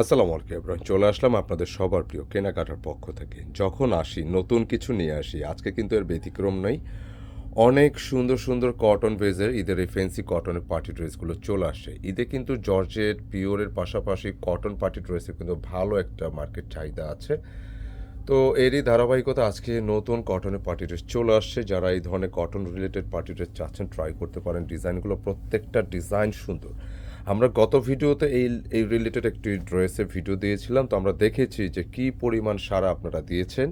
আসসালামু আলাইকুম চলে আসলাম আপনাদের সবার প্রিয় কেনাকাটার পক্ষ থেকে। যখন আসি, নতুন কিছু নিয়ে আসি, আজকে কিন্তু এর ব্যতিক্রম নেই অনেক সুন্দর সুন্দর কটন বেজের ঈদের এই ফেন্সি কটনের পার্টি ড্রেসগুলো চলে আসে। ঈদে কিন্তু জর্জেট, পিওরের পাশাপাশি কটন পার্টি ড্রেসের কিন্তু ভালো একটা মার্কেট চাহিদা আছে। তো এরই ধারাবাহিকতা আজকে নতুন কটনের পার্টি ড্রেস চলে আসছে। যারা এই ধরনের কটন রিলেটেড পার্টি ড্রেস চাচ্ছেন ট্রাই করতে পারেন। ডিজাইনগুলো প্রত্যেকটা ডিজাইন সুন্দর। আমরা গত ভিডিওতে এই এই রিলেটেড একটি ড্রেসের ভিডিও দিয়েছিলাম, তো আমরা দেখেছি যে কি পরিমাণ সারা আপনারা দিয়েছেন।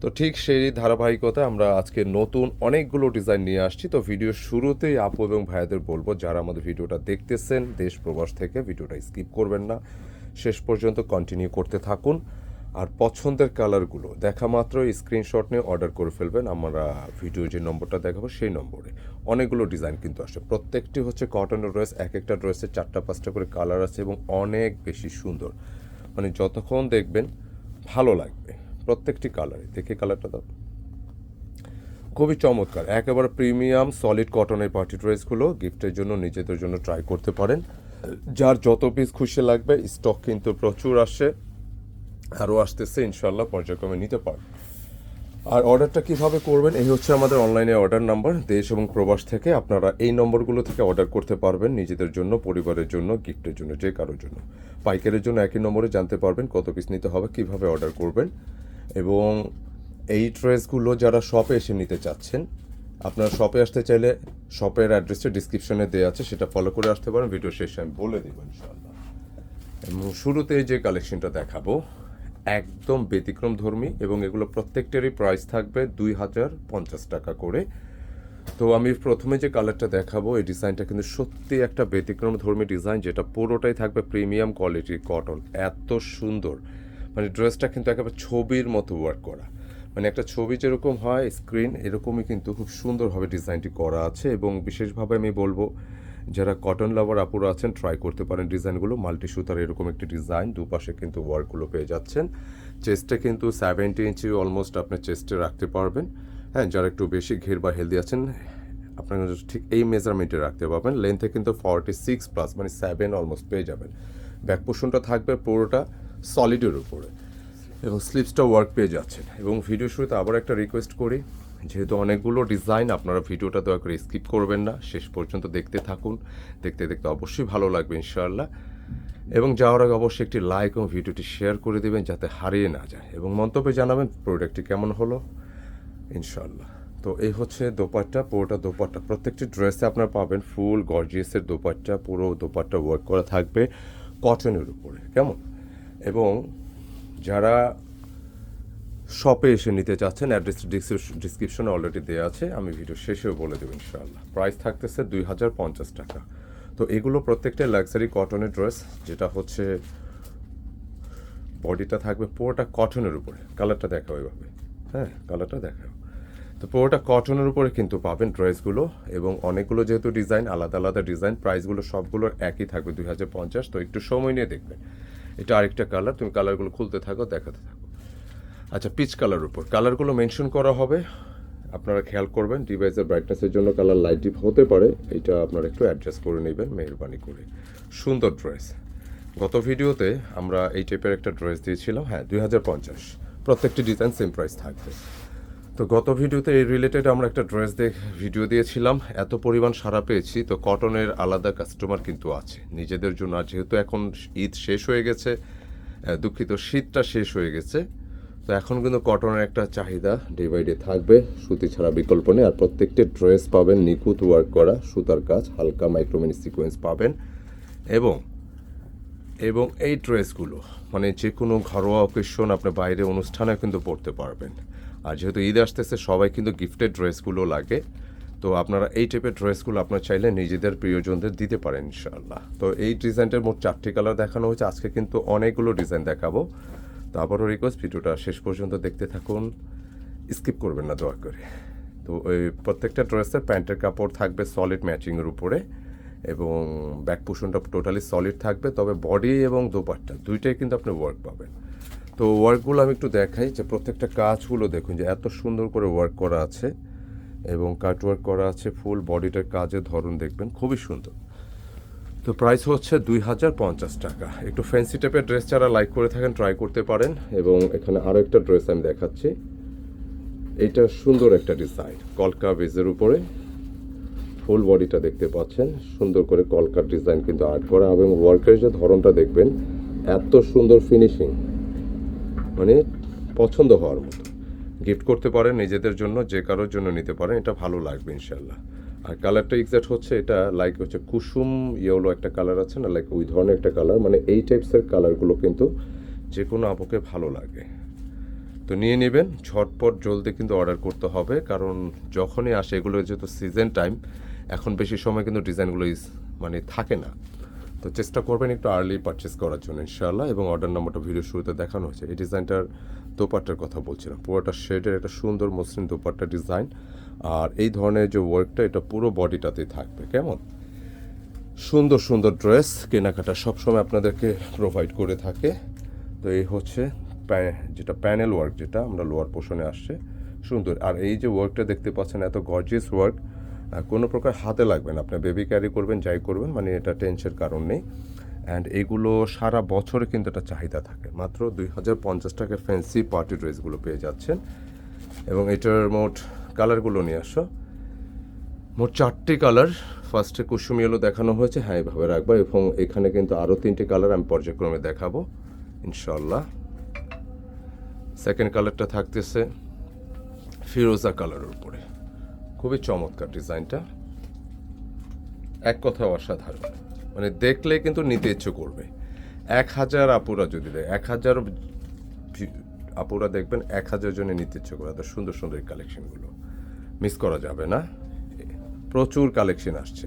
তো ঠিক সেই ধারাবাহিকতা আমরা আজকে নতুন অনেকগুলো ডিজাইন নিয়ে আসছি। তো ভিডিও শুরুতেই আপু এবং ভাইয়াদের বলব, যারা আমাদের ভিডিওটা দেখতেছেন দেশ প্রবাস থেকে, ভিডিওটা স্কিপ করবেন না। শেষ পর্যন্ত কন্টিনিউ করতে থাকুন। আর পছন্দের কালারগুলো। দেখা মাত্র স্ক্রিনশট নিয়ে অর্ডার করে ফেলবেন। আমরা ভিডিও যে নম্বরটা দেখাবো সেই নম্বরে। অনেকগুলো ডিজাইন কিন্তু আসে। প্রত্যেকটি হচ্ছে কটনের ড্রেস এক একটা ড্রেসের চারটা, পাঁচটা করে কালার আছে এবং অনেক বেশি সুন্দর। মানে যতক্ষণ দেখবেন ভালো লাগবে প্রত্যেকটি কালারে দেখে কালারটা দাও। খুবই চমৎকার। একেবারে প্রিমিয়াম সলিড কটনের পার্টি ড্রেসগুলো গিফটের জন্য, নিজেদের জন্য ট্রাই করতে পারেন। যার যত পিস খুশি লাগবে স্টক কিন্তু প্রচুর আসে। আরও আসতেছে ইনশাল্লাহ পর্যায়ক্রমে নিতে পারবেন আর অর্ডারটা কীভাবে করবেন, এই হচ্ছে আমাদের অনলাইনে অর্ডার নাম্বার। দেশ এবং প্রবাস থেকে আপনারা এই নম্বরগুলো থেকে অর্ডার করতে পারবেন, নিজেদের জন্য, পরিবারের জন্য, গিফটের জন্য, যে কারোর জন্য। পাইকারের জন্য একই নম্বরে জানতে পারবেন কত পিস নিতে হবে, কীভাবে অর্ডার করবেন। এবং এই ড্রেসগুলো যারা শপে এসে নিতে চাচ্ছেন, আপনারা শপে আসতে চাইলে শপের অ্যাড্রেসটা ডিসক্রিপশনে দেওয়া আছে, সেটা ফলো করে আসতে পারেন। ভিডিও শেষে আমি বলে দেবো, ইনশাআল্লাহ। এবং শুরুতে যে কালেকশনটা দেখাবো একদম ব্যতিক্রম ধর্মী এবং এগুলো প্রত্যেকটারই প্রাইস থাকবে দুই হাজার পঞ্চাশ টাকা করে। তো আমি প্রথমে যে কালারটা দেখাবো, এই ডিজাইনটা কিন্তু সত্যি একটা ব্যতিক্রম ধর্মী ডিজাইন যেটা পুরোটাই থাকবে প্রিমিয়াম কোয়ালিটির কটন এত সুন্দর। মানে ড্রেসটা কিন্তু একেবারে ছবির মতো ওয়ার্ক করা। মানে একটা ছবি যেরকম হয় স্ক্রিন এরকমই কিন্তু খুব সুন্দরভাবে ডিজাইনটি করা আছে এবং বিশেষভাবে আমি বলব যারা কটন লাভার আপুরা আছেন ট্রাই করতে পারেন ডিজাইনগুলো। মাল্টি সুতার এরকম একটি ডিজাইন, দুপাশে কিন্তু ওয়ার্কগুলো পেয়ে যাচ্ছেন। চেস্টে কিন্তু সেভেন্টি ইঞ্চি অলমোস্ট আপনি চেস্টে রাখতে পারবেন। হ্যাঁ যারা একটু বেশি ঘের বা হেলদি আছেন, আপনারা ঠিক এই মেজারমেন্টে রাখতে পারবেন। লেন্থে কিন্তু ফর্টি সিক্স প্লাস মানে সেভেন অলমোস্ট পেয়ে যাবেন। ব্যাক পোর্শনটা থাকবে পুরোটা সলিডের উপরে। এবং স্লিপসটা ওয়ার্ক পেয়ে যাচ্ছেন। এবং ভিডিও শুরুতে আবার একটা রিকোয়েস্ট করি। যেহেতু অনেকগুলো ডিজাইন আপনারা ভিডিওটা দয়া করে স্কিপ করবেন না। শেষ পর্যন্ত দেখতে থাকুন। দেখতে দেখতে অবশ্যই ভালো লাগবে ইনশাআল্লাহ। এবং যাওয়ার আগে অবশ্যই একটি লাইক এবং ভিডিওটি শেয়ার করে দেবেন যাতে হারিয়ে না যায়। এবং মন্তব্যে জানাবেন প্রোডাক্টটি কেমন হলো? ইনশাআল্লাহ। তো এই হচ্ছে দোপাট্টা, পুরোটা দোপাট্টা। প্রত্যেকটি ড্রেসে আপনারা পাবেন ফুল গর্জিয়াসের দোপাট্টা, পুরো দোপাট্টা ওয়ার্ক করা থাকবে কটনের উপরে। কেমন? এবং যারা শপে এসে নিতে চাচ্ছেন অ্যাড্রেস ডিসক্রিপশনে অলরেডি দেওয়া আছে। আমি ভিডিও শেষেও বলে দেবো ইনশাআল্লাহ। প্রাইস থাকতেছে দুই হাজার পঞ্চাশ টাকা। তো এগুলো প্রত্যেকটা লাক্সারি কটনের ড্রেস যেটা হচ্ছে বডিটা থাকবে পুরোটা কটনের উপরে। কালারটা দেখাও এভাবে। হ্যাঁ কালারটা দেখাও। তো পুরোটা কটনের উপরে কিন্তু পাবেন ড্রেসগুলো এবং অনেকগুলো যেহেতু ডিজাইন আলাদা আলাদা ডিজাইন প্রাইসগুলো সবগুলোর একই থাকবে দুই হাজার পঞ্চাশ। তো একটু সময় নিয়ে দেখবে এটা আরেকটা কালার তুমি কালারগুলো খুলতে থাকো, দেখাতে থাকো। আচ্ছা পিচ কালার উপর। কালারগুলো মেনশন করা হবে। আপনারা খেয়াল করবেন ডিভাইসের ব্রাইটনেসের জন্য কালার লাইট ডিপ হতে পারে। এটা আপনারা একটু অ্যাডজাস্ট করে নেবেন, মেহরবানি করে। সুন্দর ড্রেস গত ভিডিওতে আমরা এই টাইপের একটা ড্রেস দিয়েছিলাম হ্যাঁ দুই হাজার পঞ্চাশ। প্রত্যেকটি ডিজাইন সেম প্রাইস থাকবে। তো গত ভিডিওতে এই রিলেটেড আমরা একটা ড্রেস দেখ ভিডিও দিয়েছিলাম। এত পরিমাণ সারা পেয়েছি, তো কটনের আলাদা কাস্টমার কিন্তু আছে। নিজেদের জন্য আর যেহেতু এখন ঈদ শেষ হয়ে গেছে দুঃখিত, শীতটা শেষ হয়ে গেছে। তো এখন কিন্তু কটনের একটা চাহিদা ডে বাই ডে থাকবে। সুতি ছাড়া বিকল্প নেই। আর প্রত্যেকটি ড্রেস পাবেন, নিখুঁত ওয়ার্ক করা, সুতার কাজ, হালকা মাইক্রোমিনি সিকোয়েন্স পাবেন। এবং এবং এই ড্রেসগুলো মানে যে কোনো ঘরোয়া অকেশন আপনি বাইরে অনুষ্ঠানে কিন্তু পরতে পারবেন। আর যেহেতু ঈদ আসতেছে, সবাই কিন্তু গিফটেড ড্রেসগুলো লাগে। তো আপনারা এই টাইপের ড্রেসগুলো আপনারা চাইলে নিজেদের প্রিয়জনদের দিতে পারেন ইনশাল্লাহ তো এই ডিজাইনটার মোট চারটি কালার দেখানো হয়েছে। আজকে কিন্তু অনেকগুলো ডিজাইন দেখাবো। তো আবারও রিকোয়েস্ট ভিডিওটা শেষ পর্যন্ত দেখতে থাকুন। স্কিপ করবেন না, দয়া করে। তো ওই প্রত্যেকটা ড্রেসের প্যান্টের কাপড় থাকবে সলিড ম্যাচিংয়ের উপরে এবং ব্যাক পোষণটা টোটালি সলিড থাকবে। তবে বডি এবং দোপাট্টা, দুইটাই কিন্তু আপনি ওয়ার্ক পাবেন। তো ওয়ার্কগুলো আমি একটু দেখাই যে প্রত্যেকটা কাজগুলো দেখুন যে এত সুন্দর করে ওয়ার্ক করা আছে এবং কাট ওয়ার্ক করা আছে ফুল বডিটার কাজের ধরন দেখবেন, খুবই সুন্দর। তো প্রাইস হচ্ছে দুই হাজার পঞ্চাশ টাকা। একটু ফ্যান্সি টাইপের ড্রেস যারা লাইক করে থাকেন ট্রাই করতে পারেন। এবং এখানে আরও একটা ড্রেস আমি দেখাচ্ছি। এইটা সুন্দর একটা ডিজাইন কলকা বেজের উপরে। ফুল বডিটা দেখতে পাচ্ছেন। সুন্দর করে কলকার ডিজাইন কিন্তু আর্ট করা। এবং ওয়ার্কের যে ধরনটা দেখবেন, এত সুন্দর ফিনিশিং মানে পছন্দ হওয়ার মতো। গিফট করতে পারেন নিজেদের জন্য, যে কারোর জন্য নিতে পারেন। এটা ভালো লাগবে ইনশাল্লাহ আর কালারটা এক্সাক্ট হচ্ছে এটা লাইক হচ্ছে কুসুম ইয়েলো একটা কালার আছে না লাইক ওই ধরনের একটা কালার মানে এই টাইপসের কালারগুলো কিন্তু যে কোনো আপুকে ভালো লাগে। তো নিয়ে নেবেন, ঝটপট জলদি কিন্তু অর্ডার করতে হবে, কারণ যখনই আসে, এগুলো যেহেতু সিজন টাইম এখন বেশি সময় কিন্তু ডিজাইনগুলো মানে থাকে না। তো চেষ্টা করবেন একটু আর্লি পারচেস করার জন্য, ইনশাআল্লাহ। এবং অর্ডার নাম্বারটা ভিডিও শুরুতে দেখানো হয়েছে। এই ডিজাইনটার দোপাট্টার কথা বলছিলাম। পুরোটা শেডের একটা সুন্দর মসৃণ দোপাট্টা ডিজাইন আর এই ধরনের যে ওয়ার্কটা এটা পুরো বডিটাতেই থাকবে। কেমন? সুন্দর সুন্দর ড্রেস কেনাকাটা সবসময় আপনাদেরকে প্রোভাইড করে থাকে। তো এই হচ্ছে যেটা প্যানেল ওয়ার্ক যেটা আমরা লোয়ার পোর্শনে আসছে। সুন্দর। আর এই যে ওয়ার্কটা দেখতে পাচ্ছেন, এত গর্জিয়াস ওয়ার্ক কোনো প্রকার হাতে লাগবে না। আপনি বেবি ক্যারি করবেন, যাই করবেন মানে এটা টেনশনের কারণ নেই। অ্যান্ড এগুলো সারা বছরে কিন্তু একটা চাহিদা থাকে। মাত্র দুই হাজার পঞ্চাশ টাকার ফ্যান্সি পার্টি ড্রেসগুলো পেয়ে যাচ্ছেন। এবং এটার মোট কালারগুলো নিয়ে আসো। মোট চারটি কালার ফার্স্টে কুসুমি এলো দেখানো হয়েছে। হ্যাঁ এভাবে রাখব। এবং এখানে কিন্তু আরও তিনটি কালার আমি পর্যায়ক্রমে দেখাবো। ইনশাল্লাহ সেকেন্ড কালারটা থাকতেছে ফিরোজা কালারের উপরে। খুবই চমৎকার ডিজাইনটা। এক কথায় অসাধারণ। মানে দেখলে কিন্তু নিতে ইচ্ছে করবে। এক হাজার আপুরা যদি দেয়, এক হাজার আপুরা দেখবেন এক হাজার জনে নিতে ইচ্ছে করে। এত সুন্দর সুন্দর কালেকশনগুলো। মিস করা যাবে না। প্রচুর কালেকশন আসছে।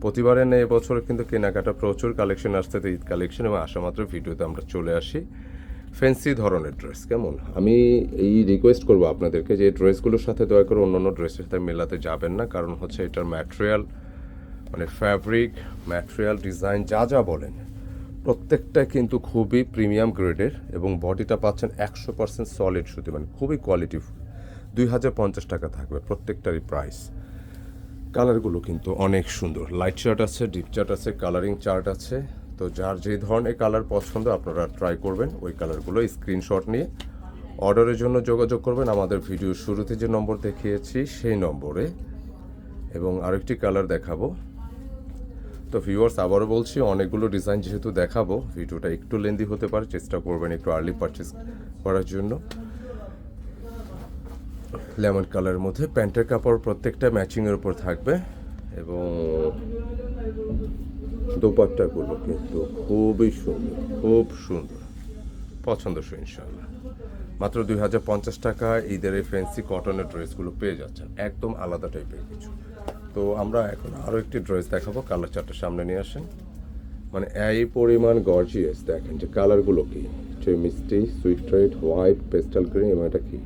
প্রতিবারে নেই এবছর কিন্তু কেনাকাটা প্রচুর কালেকশন আসতে ঈদ কালেকশন এবং আসা মাত্র ভিডিওতে আমরা চলে আসি। ফ্যান্সি ধরনের ড্রেস কেমন? আমি এই রিকোয়েস্ট করব আপনাদেরকে যে ড্রেসগুলোর সাথে দয়া করে অন্য অন্য ড্রেসের সাথে মেলাতে যাবেন না, কারণ হচ্ছে এটার ম্যাটেরিয়াল মানে ফ্যাব্রিক ম্যাটেরিয়াল ডিজাইন যা যা বলেন, প্রত্যেকটা কিন্তু খুবই প্রিমিয়াম গ্রেডের এবং বডিটা পাচ্ছেন একশো পার্সেন্ট সলিড সুতি মানে খুবই কোয়ালিটিফুল দুই হাজার পঞ্চাশ টাকা থাকবে প্রত্যেকটারই প্রাইস কালারগুলো কিন্তু অনেক সুন্দর। লাইট চার্ট আছে ডিপ চার্ট আছে কালারিং চার্ট আছে। তো যার যে ধরনের কালার পছন্দ আপনারা ট্রাই করবেন, ওই কালারগুলো স্ক্রিনশট নিয়ে অর্ডারের জন্য যোগাযোগ করবেন। আমাদের ভিডিও শুরুতে যে নম্বর দেখিয়েছি, সেই নম্বরে এবং আরেকটি কালার দেখাবো। তো ভিউয়ার্স আবারও বলছি, অনেকগুলো ডিজাইন যেহেতু দেখাবো, ভিডিওটা একটু লেন্দি হতে পারে, চেষ্টা করবেন একটু আর্লি পারচেস করার জন্য। লেমন কালারের মধ্যে, প্যান্টের কাপড় প্রত্যেকটা ম্যাচিংয়ের উপর থাকবে। এবং দোপাট্টাগুলো কিন্তু খুবই সুন্দর, খুব সুন্দর। পছন্দসই ইনশাল্লাহ মাত্র দুই হাজার পঞ্চাশ টাকা ঈদের এই ফ্যান্সি কটনের ড্রেসগুলো পেয়ে যাচ্ছেন। একদম আলাদা টাইপের কিছু। তো আমরা এখন আরও একটি ড্রেস দেখাবো কালার চারটা সামনে নিয়ে আসেন। মানে এই পরিমাণ গর্জিয়াস দেখেন যে কালারগুলো কি? যে মিষ্টি sweet red white pastel green এবং এটা কি?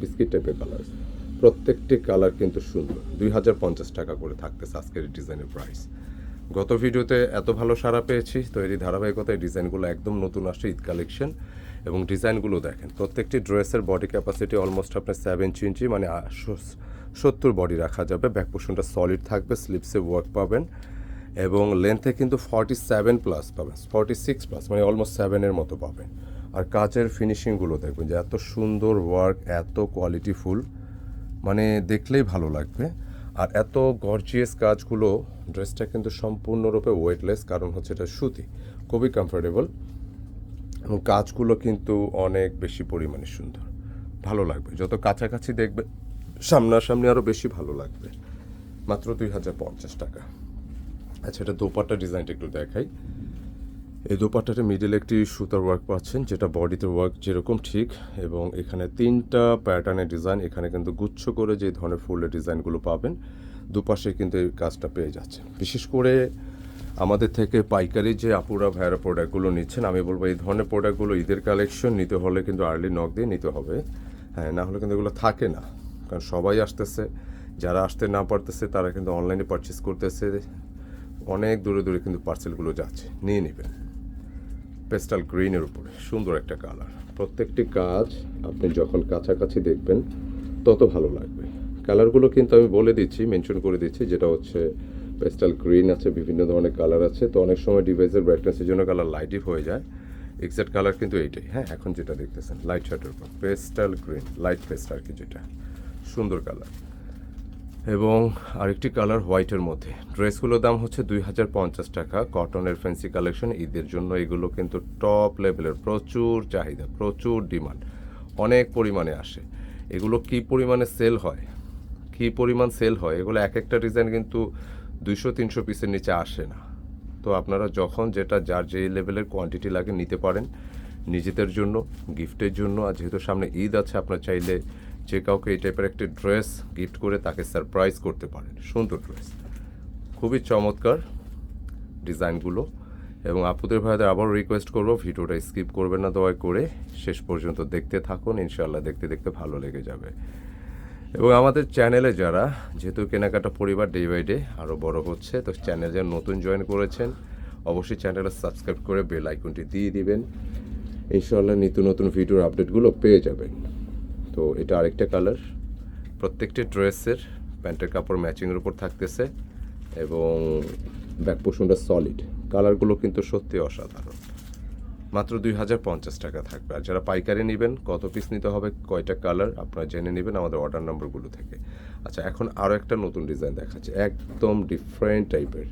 বিস্কিট টাইপের কালার প্রত্যেকটি কালার কিন্তু সুন্দর। দুই হাজার পঞ্চাশ টাকা করে থাকতেছে আজকের ডিজাইনের প্রাইস গত ভিডিওতে এত ভালো সাড়া পেয়েছি, তো এরই ধারাবাহিকতায় ডিজাইনগুলো একদম নতুন আসছে, ঈদ কালেকশন, এবং ডিজাইনগুলো দেখেন, প্রত্যেকটি ড্রেসের বডি ক্যাপাসিটি অলমোস্ট আপনার সেভেন ইঞ্চি মানে সত্তর বডি রাখা যাবে ব্যাক পোর্শনটা সলিড থাকবে স্লিপসে ওয়ার্ক পাবেন, এবং লেন্থে কিন্তু ফর্টি সেভেন প্লাস পাবেন ফর্টি সিক্স প্লাস মানে অলমোস্ট সেভেনের মতো পাবেন। আর কাচের ফিনিশিংগুলো দেখবেন যে এত সুন্দর ওয়ার্ক এত কোয়ালিটিফুল মানে দেখলেই ভালো লাগবে। আর এত গর্জিয়াস কাজগুলো ড্রেসটা কিন্তু সম্পূর্ণরূপে ওয়েটলেস কারণ হচ্ছে এটা সুতি, খুবই কমফোর্টেবল এবং কাজগুলো কিন্তু অনেক বেশি পরিমাণে সুন্দর। ভালো লাগবে। যত কাছাকাছি দেখবে, সামনাসামনি আরও বেশি ভালো লাগবে। মাত্র দুই হাজার পঞ্চাশ টাকা। আচ্ছা এটা দোপাট্টা ডিজাইনটা একটু দেখাই। এই দোপাট্টাটা মিডিল একটি সুতার ওয়ার্ক পাচ্ছেন, যেটা বডিতে ওয়ার্ক যেরকম ঠিক, এবং এখানে তিনটা প্যাটার্নের ডিজাইন এখানে কিন্তু গুচ্ছ করে যে ধরনের ফুলের ডিজাইনগুলো পাবেন, দুপাশে কিন্তু এই কাজটা পেয়ে যাচ্ছেন। বিশেষ করে আমাদের থেকে পাইকারি যে আপুরা ভাইয়ারা প্রোডাক্টগুলো নিচ্ছেন, আমি বলব এই ধরনের প্রোডাক্টগুলো ঈদের কালেকশন নিতে হলে কিন্তু আর্লি নক দিয়ে নিতে হবে। হ্যাঁ না হলে কিন্তু এগুলো থাকে না, কারণ সবাই আসতেছে, যারা আসতে না পারতেছে তারা কিন্তু অনলাইনে পারচেস করতেছে, অনেক দূরে দূরে কিন্তু পার্সেলগুলো যাচ্ছে, নিয়ে নেবেন। পেস্টাল গ্রিনের উপরে, সুন্দর একটা কালার। প্রত্যেকটি কাজ আপনি যখন কাছাকাছি দেখবেন, তত ভালো লাগবে। কালারগুলো কিন্তু আমি বলে দিচ্ছি, মেনশন করে দিচ্ছি, যেটা হচ্ছে পেস্টাল গ্রিন আছে, বিভিন্ন ধরনের কালার আছে। তো অনেক সময় ডিভাইসের ব্রাইটনেসের জন্য কালার লাইটই হয়ে যায়। এক্সাক্ট কালার কিন্তু এইটাই। হ্যাঁ এখন যেটা দেখতেছেন লাইট শার্টের উপর, পেস্টাল গ্রিন লাইট পেস্ট আর কি যেটা। সুন্দর কালার। এবং আরেকটি কালার হোয়াইটের মধ্যে। ড্রেসগুলোর দাম হচ্ছে দুই হাজার পঞ্চাশ টাকা। কটনের ফ্যান্সি কালেকশন, ঈদের জন্য এগুলো কিন্তু টপ লেভেলের। প্রচুর চাহিদা, প্রচুর ডিমান্ড। অনেক পরিমাণে আসে। এগুলো কি পরিমাণে সেল হয়? কি পরিমাণ সেল হয়? এগুলো এক একটা ডিজাইন কিন্তু দুইশো, তিনশো পিসের নিচে আসে না। তো আপনারা যখন যেটা, যার যে লেভেলের কোয়ান্টিটি লাগে নিতে পারেন। নিজেদের জন্য গিফটের জন্য। আর যেহেতু সামনে ঈদ আছে, আপনার চাইলে যে কাউকে এই টাইপের একটি ড্রেস গিফট করে তাকে সারপ্রাইজ করতে পারেন। সুন্দর ড্রেস খুবই চমৎকার ডিজাইনগুলো। এবং আপুদের ভাইদের আবার রিকোয়েস্ট করব, ভিডিওটা স্কিপ করবেন না দয়া করে। শেষ পর্যন্ত দেখতে থাকুন ইনশাল্লাহ দেখতে দেখতে ভালো লেগে যাবে। এবং আমাদের চ্যানেলে যারা, যেহেতু কেনাকাটা পরিবার ডে বাই ডে আরও বড় হচ্ছে, তো চ্যানেল যারা নতুন জয়েন করেছেন, অবশ্যই চ্যানেলটা সাবস্ক্রাইব করে বেল আইকনটি দিয়ে দিবেন। ইনশাল্লাহ নিত্য নতুন ভিডিওর আপডেটগুলো পেয়ে যাবেন। তো এটা আরেকটা কালার প্রত্যেকটি ড্রেসের প্যান্টের কাপড় ম্যাচিংয়ের উপর থাকতেছে এবং ব্যাক পোর্শনটা সলিড কালারগুলো কিন্তু সত্যি অসাধারণ। মাত্র দুই হাজার পঞ্চাশ টাকা থাকবে। আর যারা পাইকারি নেবেন, কত পিস নিতে হবে, কয়টা কালার আপনারা জেনে নেবেন আমাদের অর্ডার নম্বরগুলো থেকে। আচ্ছা এখন আরও একটা নতুন ডিজাইন দেখাচ্ছে। একদম ডিফারেন্ট টাইপের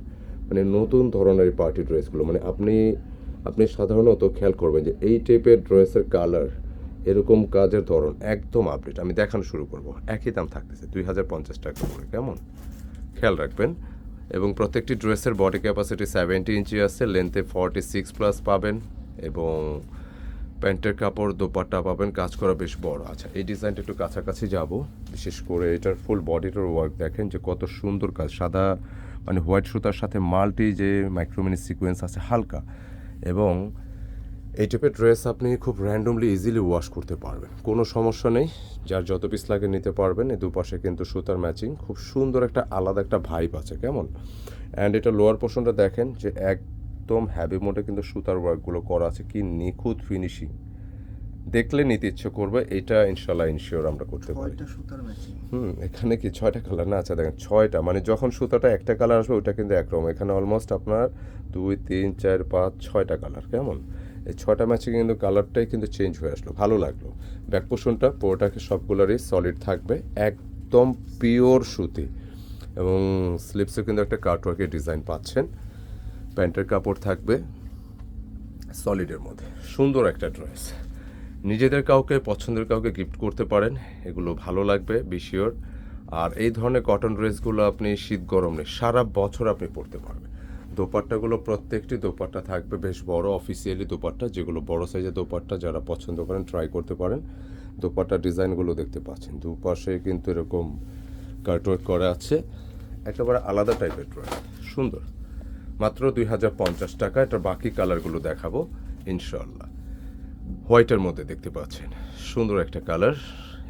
মানে নতুন ধরনের পার্টি ড্রেসগুলো মানে আপনি আপনি সাধারণত খেয়াল করবেন যে এই টাইপের ড্রেসের কালার এরকম কাজের ধরন একদম আপডেট আমি দেখানো শুরু করব। একই দাম থাকতেছে, দুই হাজার পঞ্চাশ টাকা করে, কেমন? খেয়াল রাখবেন। এবং প্রত্যেকটি ড্রেসের বডি ক্যাপাসিটি সেভেন্টি ইঞ্চি আছে লেন্থে ফর্টি সিক্স প্লাস পাবেন। এবং প্যান্টের কাপড় দোপাট্টা পাবেন, কাজ করা বেশ বড়। আচ্ছা এই ডিজাইনটা একটু কাছাকাছি যাব। বিশেষ করে এটার ফুল বডিটার ওয়ার্ক দেখেন যে কত সুন্দর কাজ। সাদা মানে হোয়াইট সুতার সাথে মাল্টি যে মাইক্রোমিনি সিকোয়েন্স আছে, হালকা। এবং এই টাইপের ড্রেস আপনি খুব র্যান্ডমলি ইজিলি ওয়াশ করতে পারবেন। কোনো সমস্যা নেই যার যত পিস লাগে নিতে পারবেন। এই দুপাশে কিন্তু সুতার ম্যাচিং খুব সুন্দর একটা আলাদা একটা ভাইব আছে কেমন? অ্যান্ড এটা লোয়ার পোর্শনটা দেখেন যে একদম হ্যাভি মোডে কিন্তু সুতার ওয়ার্কগুলো করা আছে কি নিখুঁত ফিনিশিং দেখলে নিতে ইচ্ছে করবে এটা ইনশাল্লাহ ইনশিওর আমরা করতে পারি। হুম এখানে কি ছয়টা কালার না আচ্ছা দেখেন ছয়টা মানে যখন সুতাটা একটা কালার আসবে ওটা কিন্তু একরকম। এখানে অলমোস্ট আপনার দুই তিন চার পাঁচ ছয়টা কালার কেমন? এই ছয়টা ম্যাচে কিন্তু কালারটাই কিন্তু চেঞ্জ হয়ে আসলো, ভালো লাগল। ব্যাক পোর্শনটা পুরোটাকে সবগুলোরই সলিড থাকবে, একদম পিওর সুতি। এবং স্লিপসে কিন্তু একটা কার্টওয়ার্কের ডিজাইন পাচ্ছেন। প্যান্টের কাপড় থাকবে সলিডের মধ্যে। সুন্দর একটা ড্রেস নিজেদের কাউকে, পছন্দের কাউকে গিফট করতে পারেন, এগুলো ভালো লাগবে বিশিওর আর এই ধরনের কটন ড্রেসগুলো আপনি শীত গরম নেই সারা বছর আপনি পরতে পারবেন। দোপাট্টাগুলো, প্রত্যেকটি দোপাট্টা থাকবে বেশ বড় অফিসিয়ালি দোপাট্টা, যেগুলো বড় সাইজের দোপাট্টা যারা পছন্দ করেন ট্রাই করতে পারেন। দোপাট্টা ডিজাইনগুলো দেখতে পাচ্ছেন, দুপাশে কিন্তু এরকম কার্টওয়ার্ক করা আছে, একেবারে আলাদা টাইপের ড্রেস সুন্দর। মাত্র দুই হাজার পঞ্চাশ টাকা, এটা বাকি কালারগুলো দেখাবো ইনশাল্লাহ হোয়াইটের মধ্যে দেখতে পাচ্ছেন, সুন্দর একটা কালার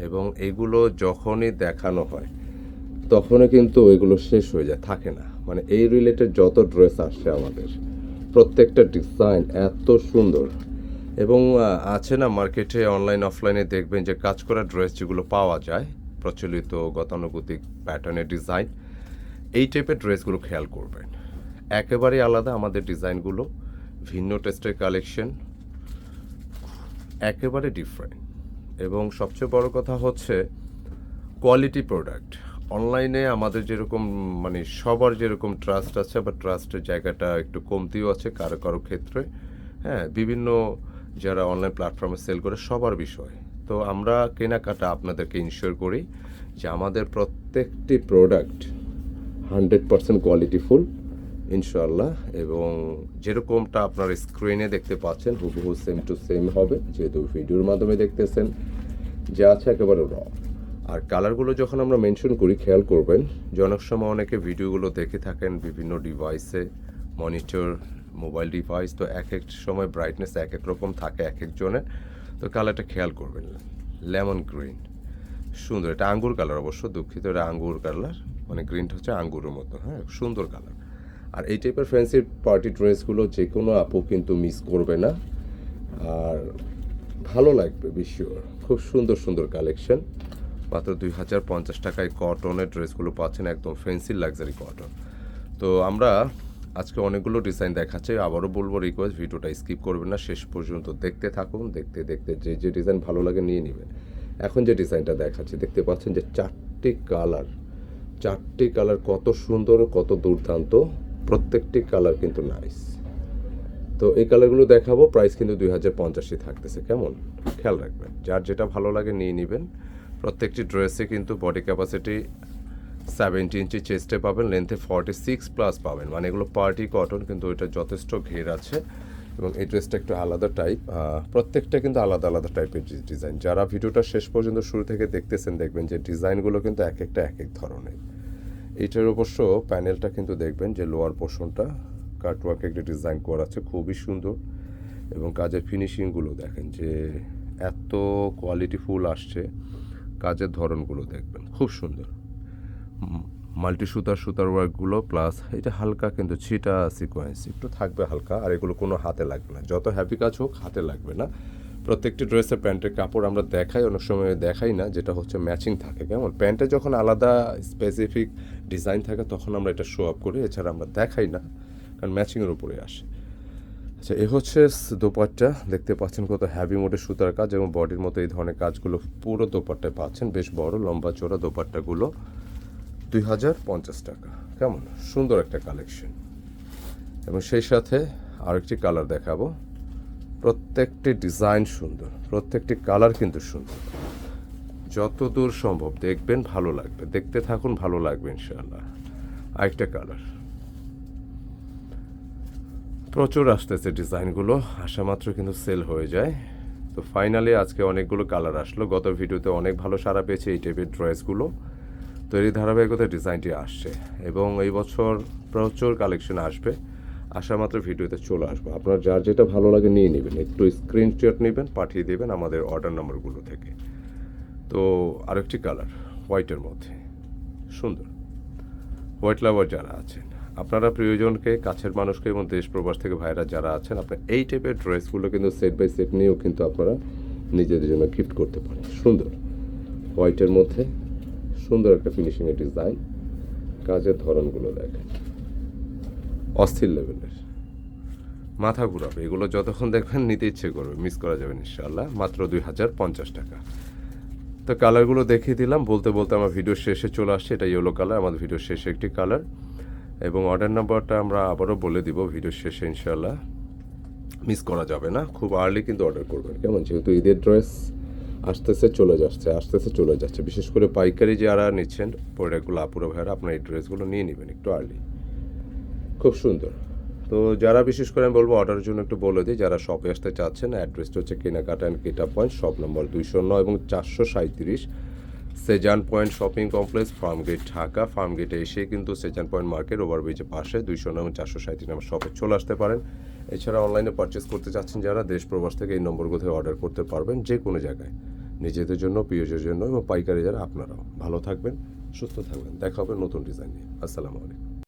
এবং এগুলো যখনই দেখানো হয় তখনই কিন্তু এগুলো শেষ হয়ে যায়, থাকে না। মানে এই রিলেটেড যত ড্রেস আসছে আমাদের, প্রত্যেকটা ডিজাইন এত সুন্দর। এবং আছে না মার্কেটে অনলাইন অফলাইনে দেখবেন যে কাজ করা ড্রেস যেগুলো পাওয়া যায়, প্রচলিত, গতানুগতিক প্যাটার্নের ডিজাইন এই টাইপের ড্রেসগুলো খেয়াল করবেন। একেবারেই আলাদা আমাদের ডিজাইনগুলো ভিন্ন টেস্টের কালেকশন একেবারে ডিফারেন্ট এবং সবচেয়ে বড় কথা হচ্ছে কোয়ালিটি প্রোডাক্ট অনলাইনে আমাদের যেরকম মানে সবার যেরকম ট্রাস্ট আছে বা ট্রাস্টের জায়গাটা একটু কমতিও আছে কারও কারও ক্ষেত্রে। হ্যাঁ বিভিন্ন যারা অনলাইন প্ল্যাটফর্মে সেল করে সবার বিষয়। তো আমরা কেনাকাটা আপনাদেরকে ইনশিওর করি যে আমাদের প্রত্যেকটি প্রোডাক্ট হান্ড্রেড পার্সেন্ট কোয়ালিটিফুল ইনশাল্লাহ এবং যেরকমটা আপনার স্ক্রিনে দেখতে পাচ্ছেন, হুবহু সেম টু সেম হবে, যেহেতু ভিডিওর মাধ্যমে দেখতেছেন, যা আছে একেবারে র আর কালারগুলো যখন আমরা মেনশন করি, খেয়াল করবেন যে অনেক সময় অনেকে ভিডিওগুলো দেখে থাকেন বিভিন্ন ডিভাইসে মনিটর মোবাইল ডিভাইস তো এক এক সময় ব্রাইটনেস এক এক রকম থাকে এক একজনের তো কালারটা খেয়াল করবেন। লেমন গ্রিন সুন্দর। এটা আঙ্গুর কালার অবশ্য, দুঃখিত। এটা আঙ্গুর কালার মানে গ্রিনটা হচ্ছে আঙ্গুরের মতো হ্যাঁ সুন্দর কালার আর এই টাইপের ফ্যান্সি পার্টি ড্রেসগুলো যে কোনো আপু কিন্তু মিস করবে না। আর ভালো লাগবে বিশিওর খুব সুন্দর সুন্দর কালেকশন মাত্র দুই হাজার পঞ্চাশ টাকায় কটনের ড্রেসগুলো পাচ্ছেন একদম ফ্যান্সি লাক্সারি কটন তো আমরা আজকে অনেকগুলো ডিজাইন দেখাচ্ছি, আবারও বলব রিকোয়েস্ট ভিডিওটা স্কিপ করবেন না, শেষ পর্যন্ত দেখতে থাকুন, দেখতে দেখতে যে যে ডিজাইন ভালো লাগে নিয়ে নেবেন। এখন যে ডিজাইনটা দেখাচ্ছি, দেখতে পাচ্ছেন যে চারটি কালার চারটি কালার কত সুন্দর, কত দুর্দান্ত, প্রত্যেকটি কালার কিন্তু নাইস তো এই কালারগুলো দেখাবো প্রাইস কিন্তু দুই হাজার পঞ্চাশই থাকতেছে, কেমন? খেয়াল রাখবেন, যার যেটা ভালো লাগে নিয়ে নেবেন। প্রত্যেকটি ড্রেসে কিন্তু বডি ক্যাপাসিটি সেভেন্টি ইঞ্চি চেস্টে পাবেন লেন্থে ফর্টি সিক্স প্লাস পাবেন। মানে এগুলো পার্টি কটন কিন্তু এটা যথেষ্ট ঘের আছে। এবং এই ড্রেসটা একটু আলাদা টাইপ প্রত্যেকটা কিন্তু আলাদা আলাদা টাইপের ডিজাইন যারা ভিডিওটা শেষ পর্যন্ত শুরু থেকে দেখতেছেন, দেখবেন যে ডিজাইনগুলো কিন্তু এক একটা এক এক ধরনের। এইটার অবশ্য প্যানেলটা কিন্তু দেখবেন যে লোয়ার পোর্শনটা কাটওয়ার্কে একটা ডিজাইন করা আছে, খুবই সুন্দর। এবং কাজের ফিনিশিংগুলো দেখেন যে এত কোয়ালিটি ফুল আসছে। কাজের ধরনগুলো দেখবেন। খুব সুন্দর। মাল্টি সুতার সুতার ওয়ার্কগুলো প্লাস এটা হালকা কিন্তু ছিটা সিকোয়েন্স একটু থাকবে হালকা আর এগুলো কোনো হাতে লাগবে না। যত হ্যাপি কাজ হোক, হাতে লাগবে না। প্রত্যেকটি ড্রেসের প্যান্টের কাপড় আমরা দেখাই, অনেক সময় দেখাই না, যেটা হচ্ছে ম্যাচিং থাকে, কেমন? প্যান্টে যখন আলাদা স্পেসিফিক ডিজাইন থাকে, তখন আমরা এটা শো আপ করি, এছাড়া আমরা দেখাই না, কারণ ম্যাচিংয়ের উপরে আসে। আচ্ছা এ হচ্ছে দোপাট্টা। দেখতে পাচ্ছেন কত হ্যাভি মোডে সুতার কাজ এবং বডির মতো এই ধরনের কাজগুলো পুরো দোপাট্টায় পাচ্ছেন। বেশ বড়, লম্বা চওড়া দোপাট্টাগুলো দুই হাজার পঞ্চাশ টাকা। কেমন? সুন্দর একটা কালেকশন এবং সেই সাথে আরেকটি কালার দেখাবো। প্রত্যেকটি ডিজাইন সুন্দর, প্রত্যেকটি কালার কিন্তু সুন্দর। যত দূর সম্ভব দেখবেন, ভালো লাগবে। দেখতে থাকুন, ভালো লাগবে ইনশাআল্লাহ। আরেকটা কালার প্রচুর আসতেছে ডিজাইনগুলো, আসা মাত্র কিন্তু সেল হয়ে যায়। তো ফাইনালি আজকে অনেকগুলো কালার আসলো। গত ভিডিওতে অনেক ভালো সারা পেয়েছে এই টাইপের ড্রেসগুলো তো এই ধারাবাহিকতায় ডিজাইনটি আসছে এবং এই বছর প্রচুর কালেকশন আসবে। আসা মাত্র ভিডিওতে চলে আসবে। আপনার যার যেটা ভালো লাগে নিয়ে নেবেন। একটু স্ক্রিনশট নেবেন, পাঠিয়ে দেবেন আমাদের অর্ডার নম্বরগুলো থেকে। তো আরেকটি কালার হোয়াইটের মধ্যে। সুন্দর। হোয়াইট লাভার যারা আছেন। আপনারা প্রিয়জনকে কাছের মানুষকে এবং দেশ প্রবাস থেকে ভাইরা যারা আছেন আপনার এই টাইপের ড্রেসগুলো কিন্তু সেট বাই সেট নিয়েও কিন্তু আপনারা নিজেদের জন্য গিফট করতে পারেন। সুন্দর। হোয়াইটের মধ্যে সুন্দর একটা ফিনিশিংয়ের ডিজাইন কাজের ধরনগুলো দেখেন। অস্থির লেভেলের মাথা ঘুরাবে। এগুলো যতক্ষণ দেখবেন নিতে ইচ্ছে করবে। মিস করা যাবে না, ইনশাআল্লাহ। মাত্র দুই হাজার পঞ্চাশ টাকা। তো কালারগুলো দেখিয়ে দিলাম। বলতে বলতে আমার ভিডিও শেষে চলে আসছে। এটা ইয়েলো কালার আমাদের ভিডিও শেষে একটি কালার এবং অর্ডার নাম্বারটা আমরা আবারও বলে দিব ভিডিও শেষে, ইনশাআল্লাহ। মিস করা যাবে না। খুব আর্লি কিন্তু অর্ডার করবেন। কেমন? যেহেতু ঈদের ড্রেস আসতেছে, চলে যাচ্ছে আস্তে আস্তে চলে যাচ্ছে। বিশেষ করে পাইকারি যারা নিচ্ছেন, প্রোডাক্টগুলো আপুরা ভাইয়ারা আপনার এই ড্রেসগুলো নিয়ে নেবেন একটু আর্লি খুব সুন্দর। তো যারা বিশেষ করে আমি বলব অর্ডারের জন্য একটু বলে দিই, যারা শপে আসতে চাচ্ছেন অ্যাড্রেসটা হচ্ছে কেনাকাটা অ্যান্ড কেটা পয়েন্ট শপ নম্বর দুইশো নয় এবং চারশো সাঁত্রিশ Sezan point shopping complex, Farmgate Dhaka. ফার্মগেটে এসে কিন্তু সেজান পয়েন্ট মার্কেট, ওভারব্রিজের পাশে দুইশো নয় চারশো সাঁত্রিশ নম্বর শপে চলে আসতে পারেন। এছাড়া অনলাইনে পারচেস করতে চাচ্ছেন যারা, দেশ প্রবাস থেকে এই নম্বর গোধে অর্ডার করতে পারবেন যে কোনো জায়গায়। নিজেদের জন্য প্রিয়জের জন্য এবং পাইকারি যারা, আপনারাও। ভালো থাকবেন, সুস্থ থাকবেন। দেখা হবে নতুন ডিজাইন নিয়ে। আসসালামু আলাইকুম।